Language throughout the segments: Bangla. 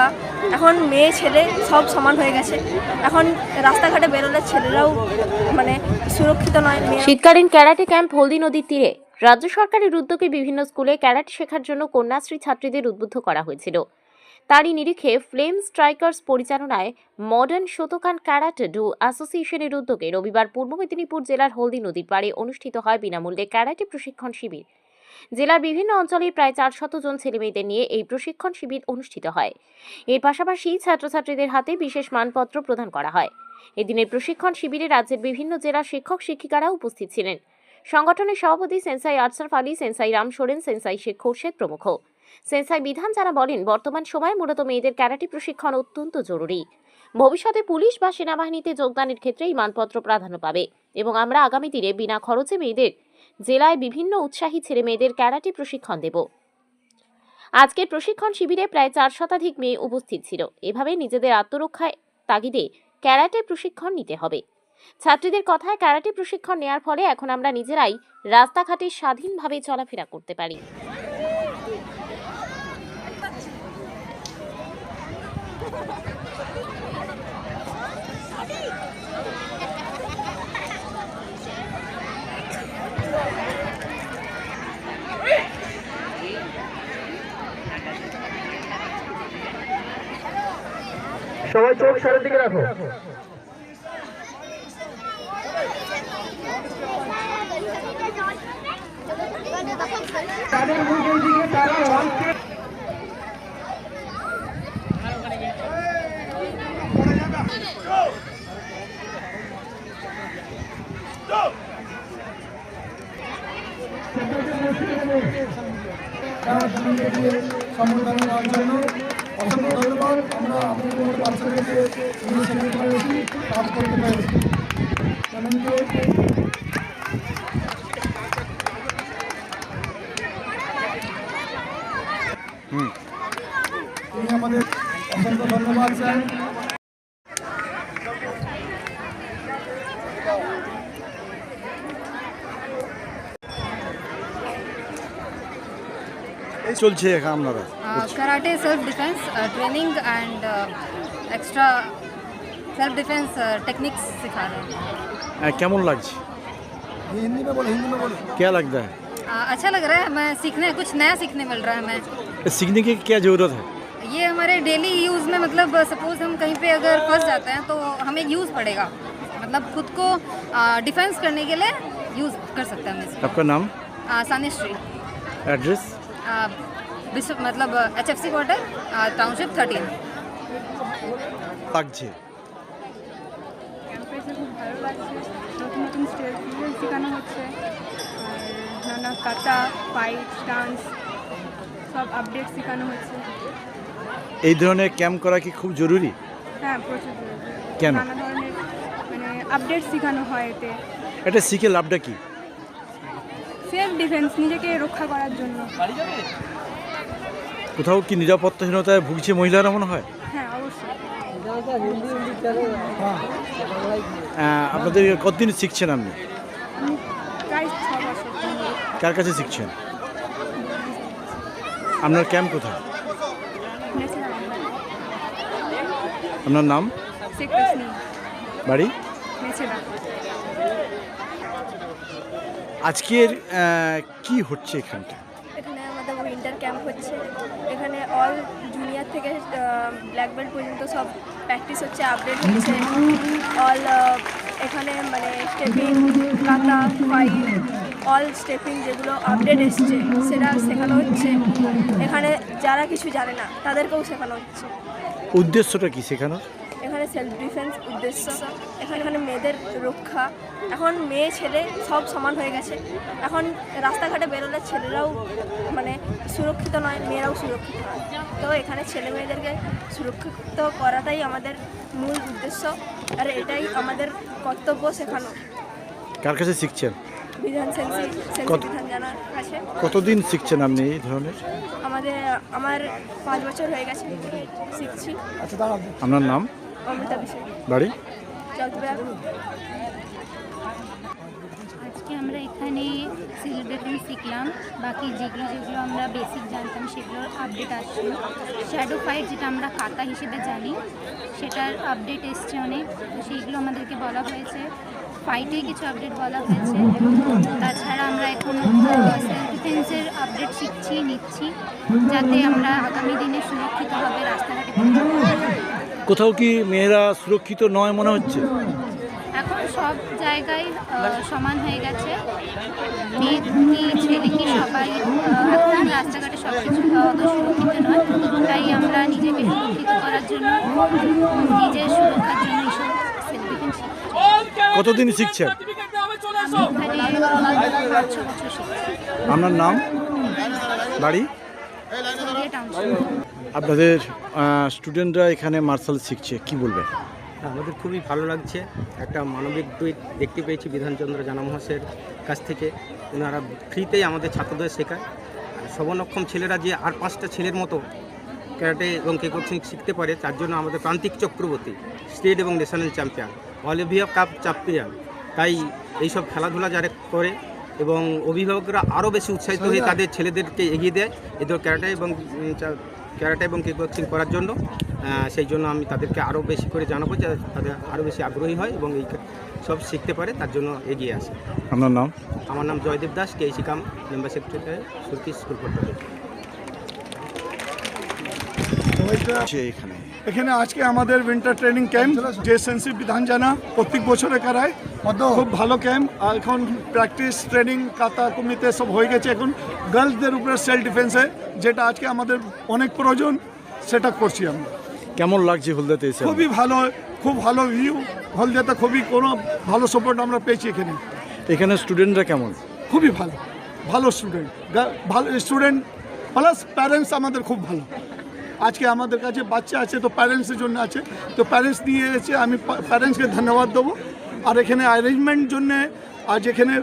রক্ষা এখন মেয়ে, ছেলে সব সমান হয়ে গেছে। এখন রাস্তাঘাটে বেরোলে ছেলেরাও মানে সুরক্ষিত নয় শীতকালীন ক্যারাটে ক্যাম্প হলদি নদীর তীরে। রাজ্য সরকারের উদ্যোগে বিভিন্ন স্কুলে ক্যারাটে শেখার জন্য কন্যাশ্রী ছাত্রীদের উদ্বুদ্ধ করা হয়েছিল। তারই নিরিখে ফ্লেম স্ট্রাইকার্স পরিচালনায় মডার্ন শতকান ক্যারাটে ডু অ্যাসোসিয়েশনের উদ্যোগে রবিবার পূর্ব মেদিনীপুর জেলার হলদি নদীর পাড়ে অনুষ্ঠিত হয় বিনামূল্যে ক্যারাটে প্রশিক্ষণ শিবির। জেলার বিভিন্ন অঞ্চলের প্রায় চারশত জন ছেলেমেয়েদের নিয়ে এই প্রশিক্ষণ শিবির অনুষ্ঠিত হয়। এর পাশাপাশি ছাত্রছাত্রীদের হাতে বিশেষ মানপত্র প্রদান করা হয়। এদিনের প্রশিক্ষণ শিবিরে রাজ্যের বিভিন্ন জেলার শিক্ষক শিক্ষিকারা উপস্থিত ছিলেন। সংগঠনের সভাপতি sensei Ashraf Ali sensei Ram Soren, sensei Sheikh Khorshed প্রমুখ। সেন্সাই বিধান যারা বলেন, বর্তমান সময়ে মূলত মেয়েদের ক্যারাটি প্রশিক্ষণ অত্যন্ত জরুরি। ভবিষ্যতে পুলিশ বা সেনাবাহিনীতে যোগদানের ক্ষেত্রে এই মানপত্র প্রাধান্য পাবে এবং আমরা আগামী দিনে বিনা খরচে মেয়েদের জেলায় বিভিন্ন উৎসাহী ছেলে মেয়েদের ক্যারাটে প্রশিক্ষণ দেব। আজকের প্রশিক্ষণ শিবিরে প্রায় চার শতাধিক মেয়ে উপস্থিত ছিল। এভাবে নিজেদের আত্মরক্ষায় তাগিদে ক্যারাটে প্রশিক্ষণ নিতে হবে। ছাত্রীদের কথায় ক্যারাটে প্রশিক্ষণ নেওয়ার ফলে এখন আমরা নিজেরাই রাস্তাঘাটে স্বাধীনভাবে চলাফেরা করতে পারি। সবাই চোখ সারের দিকে রাখো। তাদের মুখের দিকে তারা ওয়ালকে সম্বোধন দেওয়ার জন্য আমাদের অসংখ্য ধন্যবাদ স্যার এই চলছে এখানে আপনারা Uh, karate self defense uh, training and uh, extra self defense uh, techniques सिखा रहे हैं कैम लग हिंदी में बोलो हिंदी में बोलो। क्या लगता है? आ, अच्छा लग रहा है मैं सीखने कुछ नया सीखने मिल रहा है मैं सीखने की क्या ज़रूरत है? ये हमारे डेली यूज़ में मतलब सपोज़ हम कहीं पे अगर फंस जाते हैं तो हमें यूज़ पड़ेगा। मतलब खुद को डिफेंस करने के लिए यूज़ कर सकते हैं आपका नाम? सानिश्री एड्रेस मतलब H F C quarter township thirteen লাগছে খুব ভালো লাগছে। নতুন নতুন স্টেপ শেখানো হচ্ছে। আর নানা কাটা ফাইট ডান্স সব আপডেট শেখানো হচ্ছে। এই ধরনের ক্যাম্প করা কি খুব জরুরি? হ্যাঁ প্রচুর জরুরি। কেন? নানা ধরনের মানে আপডেট শেখানো হয় এতে। এটা শিখে লাভটা কি? সেলফ ডিফেন্স নিজেকে রক্ষা করার জন্য। কোথাও কি নিরাপত্তাহীনতায় ভুগছে মহিলারা মনে হয়? হ্যাঁ অবশ্যই। আপনাদের কতদিন শিখছেন আপনি? কার কাছে শিখছেন? আপনার ক্যাম্প কোথায়? আপনার নাম? বাড়ি? আজকের কি হচ্ছে এখানটা? এখানে আমাদের উইন্টার ক্যাম্প হচ্ছে। এখানে অল জুনিয়র থেকে ব্ল্যাক বেল্ট পর্যন্ত সব প্র্যাকটিস হচ্ছে আপডেট হচ্ছে। অল এখানে মানে স্টেপিং কাটা ফাইল অল স্টেপিং যেগুলো আপডেট এসছে, সেটা শেখানো হচ্ছে। এখানে যারা কিছু জানে না, তাদেরকেও শেখানো হচ্ছে। উদ্দেশ্যটা কি শেখানোর? এখানে সেলফ ডিফেন্স উদ্দেশ্য। এখানে এখানে মেয়েদের রক্ষা। এখন মেয়ে ছেলে সব সমান হয়ে গেছে। এখন রাস্তাঘাটে বেরোলে ছেলেরাও মানে সুরক্ষিত নয় মেয়েরাও সুরক্ষিত নয়। তো এখানে ছেলে মেয়েদেরকে সুরক্ষিত করাটাই আমাদের মূল উদ্দেশ্য আর এটাই আমাদের কর্তব্য শেখানো। কার কাছে শিখছেন? কতদিন শিখছেন আপনি এই ধরনের? আমাদের আমার পাঁচ বছর হয়ে গেছে শিখছি। আপনার নাম? বাড়ি? আজকে আমরা এখানে সেলিব্রেটিং শিখলাম বাকি যেগুলো যেগুলো আমরা বেসিক জানতাম সেগুলোর আপডেট আসছে। শ্যাডো ফাইট যেটা আমরা কাতা হিসেবে জানি সেটার আপডেট এসছে অনেক। তো সেইগুলো আমাদেরকে বলা হয়েছে। ফাইটে কিছু আপডেট বলা হয়েছে। তাছাড়া আমরা এখন সেলফ ডিফেন্সের আপডেট শিখছি নিচ্ছি যাতে আমরা আগামী দিনে সুরক্ষিতভাবে রাস্তাঘাটে। কোথাও কি মেয়েরা সুরক্ষিত নয় মনে হচ্ছে? এখন সব জায়গায় সমান হয়ে গেছে। মেয়ে কি ছেলে কি সবাই এখন রাস্তাঘাটে সব কিছু অত সুরক্ষিত নয়। তাই আমরা নিজেকে সুরক্ষিত করার জন্য নিজের সুরক্ষার জন্য এইসব কতদিন শিখছেন? আপনার নাম? বাড়ি? আপনাদের স্টুডেন্টরা এখানে মার্শাল শিখছে কি বলবেন? আমাদের খুবই ভালো লাগছে। একটা মানবিক টুইট দেখতে পেয়েছি বিধানচন্দ্র জানা মহাশয়ের কাছ থেকে। ওনারা ফ্রিতেই আমাদের ছাত্রদের শেখায়। আর সবনক্ষম ছেলেরা যে আর পাঁচটা ছেলের মতো ক্যারাটে এবং কিকবক্সিং শিখতে পারে তার জন্য আমাদের প্রান্তিক চক্রবর্তী স্টেট এবং national champion all India cup champion. তাই এইসব খেলাধুলা যারা করে এবং অভিভাবকরা আরও বেশি উৎসাহিত হয়ে তাদের ছেলেদেরকে এগিয়ে দেয়। এদের ক্যারাটে এবং ক্যারাটে এবং কিক বক্সিং করার জন্য সেই জন্য আমি তাদেরকে আরও বেশি করে জানাব যে তাদের আরও বেশি আগ্রহী হয় এবং এই সব শিখতে পারে তার জন্য এগিয়ে আসে। আপনার নাম? আমার নাম Joydeb Das KC cum member secretary Surki school আছে এখানে। এখানে আজকে আমাদের উইন্টার ট্রেনিং ক্যাম্প যে সেন্সি বিধান জানা প্রত্যেক বছরে করায়। খুব ভালো ক্যাম্প আর এখন প্র্যাকটিস ট্রেনিং কাতা কুমিতে সব হয়ে গেছে। এখন গার্লসদের উপরে সেলফ ডিফেন্সে যেটা আজকে আমাদের অনেক প্রয়োজন সেটা করছি আমরা। কেমন লাগছে হলদাতে এসে? খুবই ভালো খুব ভালো ভিউ হলদিয়াতে খুবই কোনো ভালো সাপোর্ট আমরা পেয়েছি এখানে। এখানে স্টুডেন্টরা কেমন? খুবই ভালো ভালো স্টুডেন্ট ভালো স্টুডেন্ট প্লাস প্যারেন্টস আমাদের খুব ভালো। আজকে আমাদের কাছে বাচ্চা আছে তো প্যারেন্টসের জন্য আছে। তো প্যারেন্টস নিয়ে এসে আমি প্যারেন্টসকে ধন্যবাদ দেবো। আর এখানে অ্যারেঞ্জমেন্ট জন্যে আজ এখানে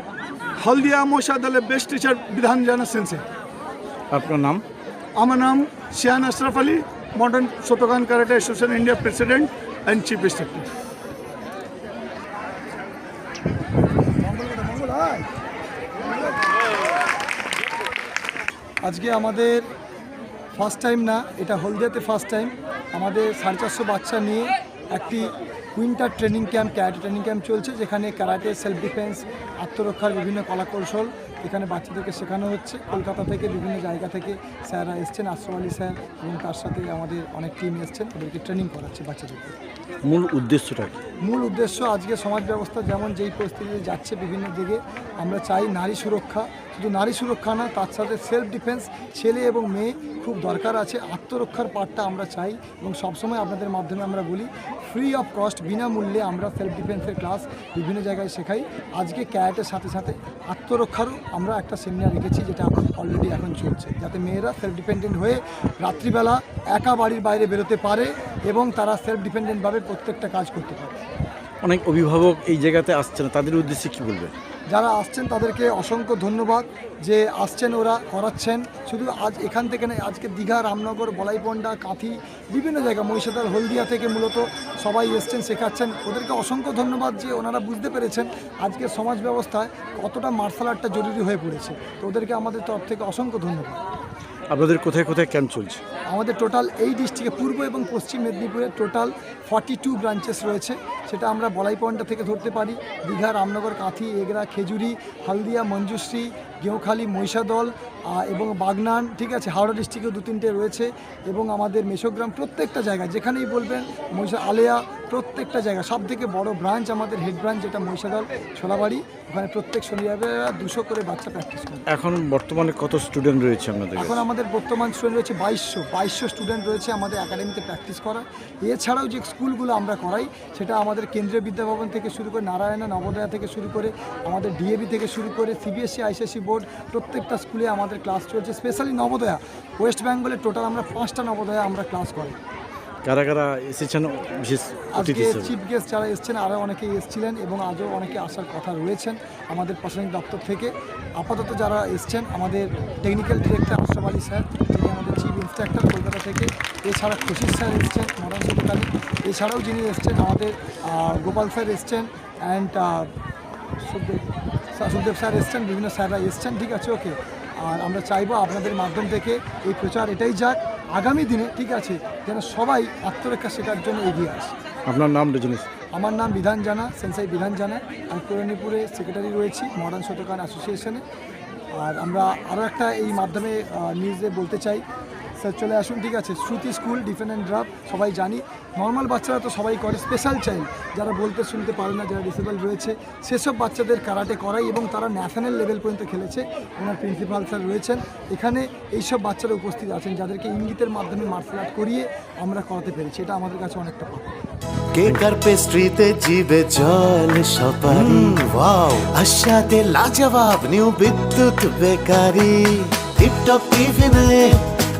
হলদিয়া মশাদলের বেস্ট টিচার বিধান জানা সেন্সে। আপনার নাম? আমার নাম Shiyan Ashraf Ali modern Shotokan karate association India president and chief inspector আজকে আমাদের ফার্স্ট টাইম না এটা হলদিয়াতে ফার্স্ট টাইম আমাদের সাড়ে চারশো বাচ্চা নিয়ে একটি winter training camp karate training camp চলছে যেখানে ক্যারাটে সেলফ ডিফেন্স আত্মরক্ষার বিভিন্ন কলাকৌশল এখানে বাচ্চাদেরকে শেখানো হচ্ছে। কলকাতা থেকে বিভিন্ন জায়গা থেকে স্যাররা এসছেন আশ্রম আলী স্যার এবং তার সাথে আমাদের অনেক টিম এসছেন ওদেরকে ট্রেনিং করাচ্ছে বাচ্চাদেরকে মূল উদ্দেশ্যটা মূল উদ্দেশ্য আজকে সমাজ ব্যবস্থা যেমন যেই পরিস্থিতিতে যাচ্ছে বিভিন্ন দিকে আমরা চাই নারী সুরক্ষা শুধু নারী সুরক্ষা না, তার সাথে সেলফ ডিফেন্স ছেলে এবং মেয়ে খুব দরকার আছে। আত্মরক্ষার পার্টটা আমরা চাই এবং সবসময় আপনাদের মাধ্যমে আমরা বলি ফ্রি অফ কস্ট বিনামূল্যে আমরা সেলফ ডিফেন্সের ক্লাস বিভিন্ন জায়গায় শেখাই। আজকে ক্যারেটের সাথে সাথে আত্মরক্ষারও আমরা একটা সেমিনার রেখেছি যেটা অলরেডি এখন চলছে। যাতে মেয়েরা সেলফ ডিপেন্ডেন্ট হয়ে রাত্রিবেলা একা বাড়ির বাইরে বেরোতে পারে এবং তারা সেলফ ডিপেন্ডেন্টভাবে প্রত্যেকটা কাজ করতে পারে। অনেক অভিভাবক এই জায়গাতে আসছে না, তাদের উদ্দেশ্যে কী বলবেন? যারা আসছেন তাদেরকে অসংখ্য ধন্যবাদ যে আসছেন ওরা, করাচ্ছেন। শুধু আজ এখান থেকে নয়, আজকে দীঘা, রামনগর, বলাইপন্ডা, কাঁথি, বিভিন্ন জায়গা মহিষাদার হলদিয়া থেকে মূলত সবাই এসছেন, শেখাচ্ছেন। ওদেরকে অসংখ্য ধন্যবাদ যে ওনারা বুঝতে পেরেছেন আজকে সমাজ ব্যবস্থায় কতটা মার্শাল আর্টটা জরুরি হয়ে পড়েছে। তো ওদেরকে আমাদের তরফ থেকে অসংখ্য ধন্যবাদ। আপনাদের কোথায় কোথায় ক্যাম্প চলছে? আমাদের টোটাল এই ডিস্ট্রিক্টে পূর্ব এবং পশ্চিম মেদিনীপুরে টোটাল ফর্টি টু ব্রাঞ্চেস রয়েছে। সেটা আমরা বলাইপন্ডা থেকে ধরতে পারি। দীঘা, রামনগর, কাঁথি, এগরা, খেজুরি, হালদিয়া, মঞ্জুশ্রী গেঁওখালি মহিষাদল এবং বাগনান ঠিক আছে হাওড়া ডিস্ট্রিক্টেও দু তিনটে রয়েছে এবং আমাদের মেশোগ্রাম প্রত্যেকটা জায়গায় যেখানেই বলবেন মহিষা আলেয়া প্রত্যেকটা জায়গা সব থেকে বড় ব্রাঞ্চ আমাদের হেড ব্রাঞ্চ যেটা মহিষাদল ছোলাবাড়ি ওখানে প্রত্যেক শনিবারে দুশো করে বাচ্চা প্র্যাকটিস করে। এখন বর্তমানে কত স্টুডেন্ট রয়েছে আমাদের এখন আমাদের বর্তমান স্টুডেন্ট রয়েছে বাইশশো বাইশশো স্টুডেন্ট রয়েছে আমাদের একাডেমিতে প্র্যাকটিস করা। এছাড়াও যে স্কুলগুলো আমরা করাই সেটা আমাদের কেন্দ্রীয় বিদ্যাভবন থেকে শুরু করে নারায়ণা নবোদয়া থেকে শুরু করে আমাদের ডিএবি থেকে শুরু করে সিবিএসসি আইসিএসসি বোর্ড প্রত্যেকটা স্কুলে আমাদের ক্লাস চলছে স্পেশালি নবোদয়া। ওয়েস্ট বেঙ্গলের টোটাল আমরা পাঁচটা নবোদয়া আমরা ক্লাস করি। কারা কারা এসেছেন? বিশেষ আজকে চিফ গেস্ট যারা এসেছেন আরও অনেকেই এসেছিলেন এবং আজও অনেকে আসার কথা রয়েছেন আমাদের প্রশাসনিক দপ্তর থেকে। আপাতত যারা এসছেন আমাদের technical director Ashraf Ali sir যিনি আমাদের চিফ ইন্সট্রাক্টর কলকাতা থেকে। এছাড়া খুশির স্যার এসছেন মডার্ন সতকালী এছাড়াও যিনি এসছেন আমাদের গোপাল স্যার এসছেন অ্যান্ড সুখদেব স্যার এসছেন বিভিন্ন স্যাররা এসছেন ঠিক আছে ওকে আর আমরা চাইব আপনাদের মাধ্যম থেকে এই প্রচার এটাই যাক আগামী দিনে ঠিক আছে যেন সবাই আত্মরক্ষা শেখার জন্য এগিয়ে আসে। আপনার নাম রজনীশ আমার নাম বিধান জানা সেন্সাই বিধান জানা। আমি পুরানিপুরে সেক্রেটারি রয়েছি মডার্ন শতকান অ্যাসোসিয়েশনে আর আমরা আরও একটা এই মাধ্যমে নিউজে বলতে চাই স্যার চলে আসুন ঠিক আছে? শ্রুতি স্কুল ডিফেন্ড অ্যান্ড ড্রাফ সবাই জানি। নর্মাল বাচ্চারা তো সবাই করে স্পেশাল চাইল্ড যারা বলতে শুনতে পারে না যারা ডিসেবল রয়েছে সেসব বাচ্চাদের কারাটে করাই এবং তারা ন্যাশনাল লেভেল পর্যন্ত খেলেছে। ওনার প্রিন্সিপাল স্যার রয়েছেন। এখানে এইসব বাচ্চারা উপস্থিত আছেন যাদেরকে ইঙ্গিতের মাধ্যমে মার্শাল আর্ট করিয়ে আমরা করাতে পেরেছি। এটা আমাদের কাছে অনেকটা পাওয়া কেক আর পেস্ট্রিতে জিবে জল সপারি? ওয়াও! আশাতে লাজবাব নিউ বিদ্যুৎ বেকারি। টিপটপ টিফিনে